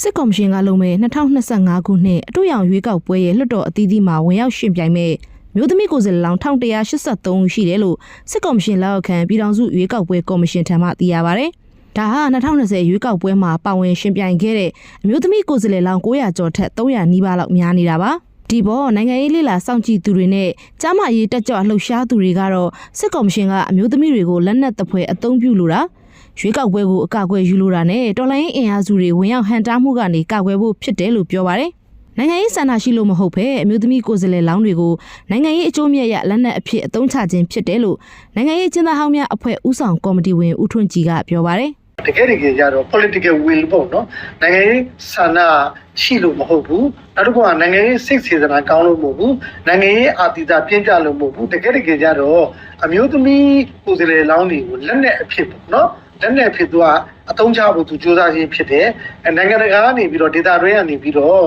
စစ်ကော်မရှင်ကလုပ်မဲ့2025ခုနှစ်အတူရောင်ရွေးကောက်ပွဲရဲ့လွှတ်တော်အသီးသီးမှာဝင်ရောက်ရှင်ပြိုင်မဲ့မြို့သမီးကိုယ်စားလှယ်လောင်း1183ဦးရှိတယ်လို့စစ်ကော်မရှင်လက်အောက်ခံပြည်ထောင်စုရွေးကောက်ပွဲကော်မရှင်ထံမှသိရပါဗျ။ဒါဟာ2020ရွေးကောက်ပွဲမှာပါဝင်ရှင်ပြိုင်ခဲ့တဲ့အမျိုးသမီးကိုယ်စားလှယ်လောင်း900ကျော်ထက်300နီးပါးလောက်များနေတာပါ။ဒီပေါ်နိုင်ငံရေးလေးလာစောင့်ကြည့်သူတွေနဲ့ကြားမရေးတက်ကြွလှုပ်ရှားသူတွေကတော့စစ်ကော်မရှင်ကအမျိုးသမီးတွေကိုလက်နက်တပွဲအသုံးပြုလိုတာ ရွေးကောက်ပွဲကိုအကာအကွယ်ယူလိုတာနဲ့တော်လိုင်းအင်အားစုတွေဝင်ရောက်ဟန်တားမှုကနေကာကွယ်ဖို့ဖြစ်တယ်လို့ပြောပါတယ်။နိုင်ငံရေးစန္ဒရှိလို့မဟုတ်ဘဲအမျိုးသမီးကိုယ်စားလှယ်လောင်းတွေကိုနိုင်ငံရေးအကျိုးမြတ်ရလက်နက်အဖြစ်အသုံးချခြင်းဖြစ်တယ်လို့နိုင်ငံရေးကျင်းသားဟောင်းများအဖွဲ့ဦးဆောင်ကော်မတီဝင်ဦးထွန်းကြည်ကပြောပါတယ်။တကယ်တကယ်ကြတော့ political will ပေါ့နော်နိုင်ငံရေးဆန္ဒရှိလို့မဟုတ်ဘူးနောက်တစ်ခုကနိုင်ငံရေးစိတ်စေတနာကောင်းလို့မဟုတ်ဘူးနိုင်ငံရေးအာတိတာပြင်းပြလို့မဟုတ်ဘူးတကယ်တကယ်ကြတော့အမျိုးသမီးကိုယ်စားလှယ်လောင်းတွေကိုလက်နက်အဖြစ်ပေါ့နော် လက်နက်အဖြစ်သူကအသုံးချဖို့သူစူးစမ်းခြင်းဖြစ်တယ်အဲနိုင်ငံတကာကနေပြီးတော့ဒေတာတွင်းကနေပြီးတော့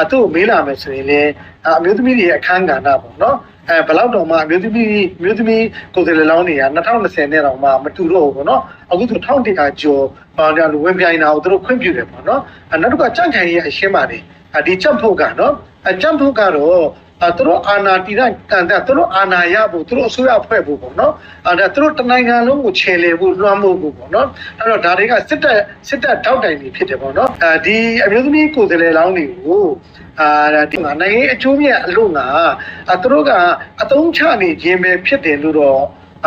အတူမေးလာမယ်ဆိုရင်လည်းအမျိုးသမီးတွေရဲ့အခန်းကဏ္ဍပေါ့နော်အဲဘယ်လောက်တော့မှအမျိုးသမီးအမျိုးသမီးကိုယ်စားလှယ်လောင်းတွေက2020နဲ့တော့မှမတူတော့ဘူးပေါ့နော်အခုဆို1100ကျော်ပါကြလို့ဝင်ပြိုင်တာကိုသူတို့ခွင့်ပြုတယ်ပေါ့နော်အဲနောက်တစ်ခါကြန့်ခိုင်ရဲ့အရှင်းပါတယ်ဒီကြက်ဖို့ကနော်အဲကြက်ဖို့ကတော့ အဲသူတို့အာနာတီရကန်တဲ့သူတို့အာနာရဖို့သူတို့အစိုးရဖွဲ့ဖို့ပေါ့နော်အဲဒါသူတို့တနိုင်ငံလုံးကိုခြေလေဖို့လွှမ်းမိုးဖို့ပေါ့နော်အဲ့တော့ဒါတွေကစစ်တပ်စစ်တပ်ထောက်တိုင်နေဖြစ်တယ်ပေါ့နော်အဲဒီအမျိုးသမီးကိုယ်စားလှယ်လောင်းတွေကိုအာဒီမှာနိုင်ငံအကျိုးမြတ်အလို့ငါအဲသူတို့ကအတုံးချနေခြင်းပဲဖြစ်တယ်လို့တော့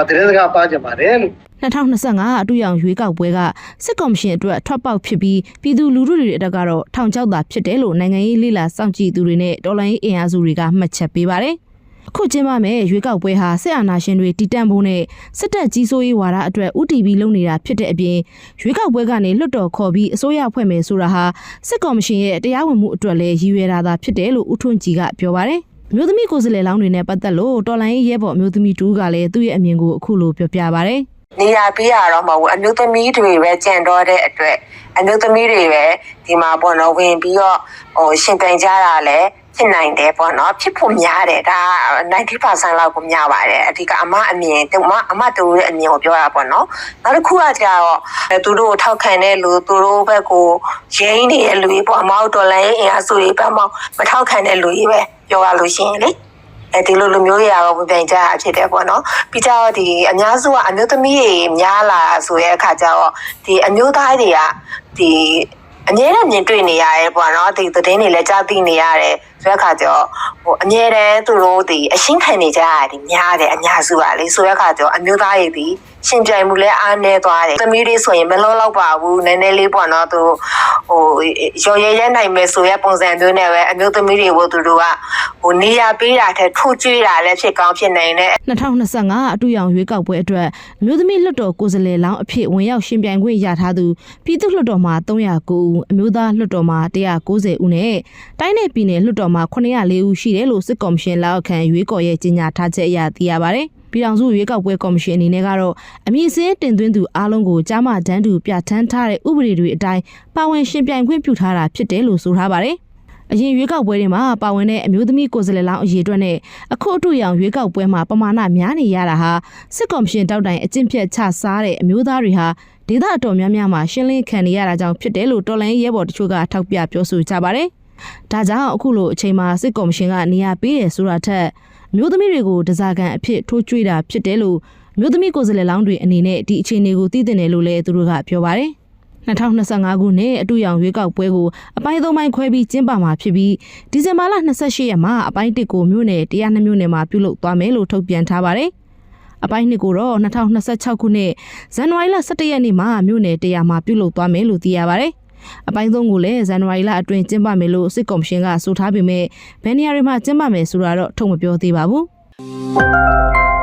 သတင်းစကားပါကြပါတယ်လို့ 2025အတူရောင်ရွေးကောက်ပွဲကစစ်ကော်မရှင်အတွက်ထွက်ပေါက်ဖြစ်ပြီးပြည်သူလူထုတွေအတွက်ကတော့ထောင်ချောက်တာဖြစ်တယ်လို့နိုင်ငံရေးလေးလာစောင့်ကြည့်သူတွေနဲ့တော်လိုင်းရေးအင်အားစုတွေကမှတ်ချက်ပေးပါတယ်။အခုကျင်းပမယ်ရွေးကောက်ပွဲဟာစစ်အာဏာရှင်တွေတည်တံ့ဖို့နဲ့စစ်တပ်ကြီးစိုးရေးဝါဒအတွက် UTV လုပ်နေတာဖြစ်တဲ့အပြင်ရွေးကောက်ပွဲကနေလွတ်တော်ခေါ်ပြီးအစိုးရဖွဲ့မယ်ဆိုတာဟာစစ်ကော်မရှင်ရဲ့တရားဝင်မှုအတွက်လည်းရည်ရွယ်တာသာဖြစ်တယ်လို့ဦးထွန်းကြည်ကပြောပါတယ်။မျိုးသမီးကိုယ်စားလှယ်လောင်းတွေနဲ့ပတ်သက်လို့တော်လိုင်းရေးရဲဘော်မျိုးသမီးတူကလည်းသူ့ရဲ့အမြင်ကိုအခုလိုပြောပြပါဗျ။ နေရာပေးရတော့မဟုတ်ဘူးအမျိုးသမီးတွေပဲကြံတော့တဲ့အတွက်အမျိုးသမီးတွေပဲဒီမှာပေါ့နော်ဝင်ပြီးတော့ဟိုရှင်ပြိုင်ကြတာလည်းဖြစ်နိုင်တယ်ပေါ့နော်ဖြစ်ဖို့များတယ်ဒါ90%လောက်ကိုများပါတယ်အဓိကအမအမြင်တူမအမတူရဲ့အမြင်ကိုပြောတာပေါ့နော်နောက်တစ်ခုကကြတော့သူတို့ကိုထောက်ခံတဲ့လူသူတို့ဘက်ကိုရင်းနေတဲ့လူတွေပေါ့အမတို့ဒေါ်လာရဲ့အင်အားစုတွေဘက်မှမထောက်ခံတဲ့လူတွေပဲပြောရလို့ရှိရင်လေ အဲဒီလိုလိုမျိုးတွေကတော့ဝင်ပြိုင်ကြတာဖြစ်တယ်ပေါ့နော်ပြီးကြတော့ဒီအများစုကအမျိုးသမီးတွေများလာဆိုတဲ့အခါကျတော့ဒီအမျိုးသားတွေကဒီအမြဲတမ်းမြင်တွေ့နေရတယ်ပေါ့နော်ဒီသတင်းတွေလည်းကြားသိနေရတယ် ဆိုတဲ့အခါကျတော့ဟိုအမြဲတမ်းသူတို့ဒီအရှင်းခံနေကြရတယ်များတယ်အများစုကလေဆိုတဲ့အခါကျတော့အမျိုးသားတွေဒီရှင်ပြိုင်မှုလည်းအားနည်းသွားတယ်သမီးတွေဆိုရင်မလုံးတော့ပါဘူးနည်းနည်းလေးပေါ့နော်သူဟိုရော်ရဲရဲနိုင်မယ်ဆိုရပုံစံမျိုးနဲ့ပဲအမျိုးသမီးတွေကိုသူတို့ကဟိုနေရာပေးတာထက်ထိုးကျွေးတာလည်းဖြစ်ကောင်းဖြစ်နိုင်တယ်2025အတူရောင်ရွေးကောက်ပွဲအတွက်အမျိုးသမီးလွှတ်တော်ကိုယ်စားလှယ်လောင်းအဖြစ်ဝင်ရောက်ရှင်ပြိုင်ခွင့်ရထားသူပြည်သူ့လွှတ်တော်မှာ309ဦးအမျိုးသားလွှတ်တော်မှာ190ဦးနဲ့တိုင်းနယ်ပြည်နယ်လွှတ်တော်မှာ904ဦးရှိတယ်လို့စစ်ကော်မရှင်လက်အောက်ခံရွေးကော်ရဲ့ကြေညာထားချက်အရသိရပါတယ်။ပြည်ထောင်စုရွေးကောက်ပွဲကော်မရှင်အနေနဲ့ကတော့အမည်စင်းတင်သွင်းသူအားလုံးကိုကြားမှတန်းတူပြဋ္ဌာန်းထားတဲ့ဥပဒေတွေအတိုင်းပါဝင်ရှင်ပြိုင်ခွင့်ပြုထားတာဖြစ်တယ်လို့ဆိုထားပါတယ်။အရင်ရွေးကောက်ပွဲတွေမှာပါဝင်တဲ့အမျိုးသမီးကိုယ်စားလှယ်လောင်းအရေးအတွက်နဲ့အခုအတူရောင်ရွေးကောက်ပွဲမှာပမာဏများနေရတာဟာစစ်ကော်မရှင်တောက်တိုင်အကျင့်ဖြတ်ချစားတဲ့အမျိုးသားတွေဟာဒေသအတော်များများမှာရှင်းလင်းခံနေရတာကြောင့်ဖြစ်တယ်လို့တော်လိုင်းရဲဘော်တချို့ကထောက်ပြပြောဆိုကြပါတယ်။ ဒါကြောင့်အခုလိုအချိန်မှာစစ်ကော်မရှင်ကနေရာပေးတယ်ဆိုတာထက်မျိုးသမီးတွေကိုတစားကန်အဖြစ်ထိုးကြွေးတာဖြစ်တယ်လို့မျိုးသမီးကိုယ်စားလှယ်လောင်းတွေအနေနဲ့ဒီအခြေအနေကိုသိသိတယ်လို့လည်းသူတို့ကပြောပါတယ်။2025ခုနှစ်အတူရောင်ရွေးကောက်ပွဲကိုအပိုင်းသုံးပိုင်းခွဲပြီးကျင်းပမှာဖြစ်ပြီးဒီဇင်ဘာလ28ရက်မှာအပိုင်း1ကိုမြို့နယ်102မြို့နယ်မှာပြုလုပ်သွားမယ်လို့ထုတ်ပြန်ထားပါတယ်။အပိုင်း2ကိုတော့2026ခုနှစ်ဇန်နဝါရီလ17ရက်နေ့မှာမြို့နယ်100မှာပြုလုပ်သွားမယ်လို့သိရပါတယ်။ အပိုင်း3ကိုလည်းဇန်နဝါရီလအတွင်းကျင်းပမယ်လို့စစ်ကော်မရှင်ကဆိုထားပေမဲ့ဘယ်နေရာတွေမှာကျင်းပမယ်ဆိုတာတော့ထုတ်မပြောသေးပါဘူး။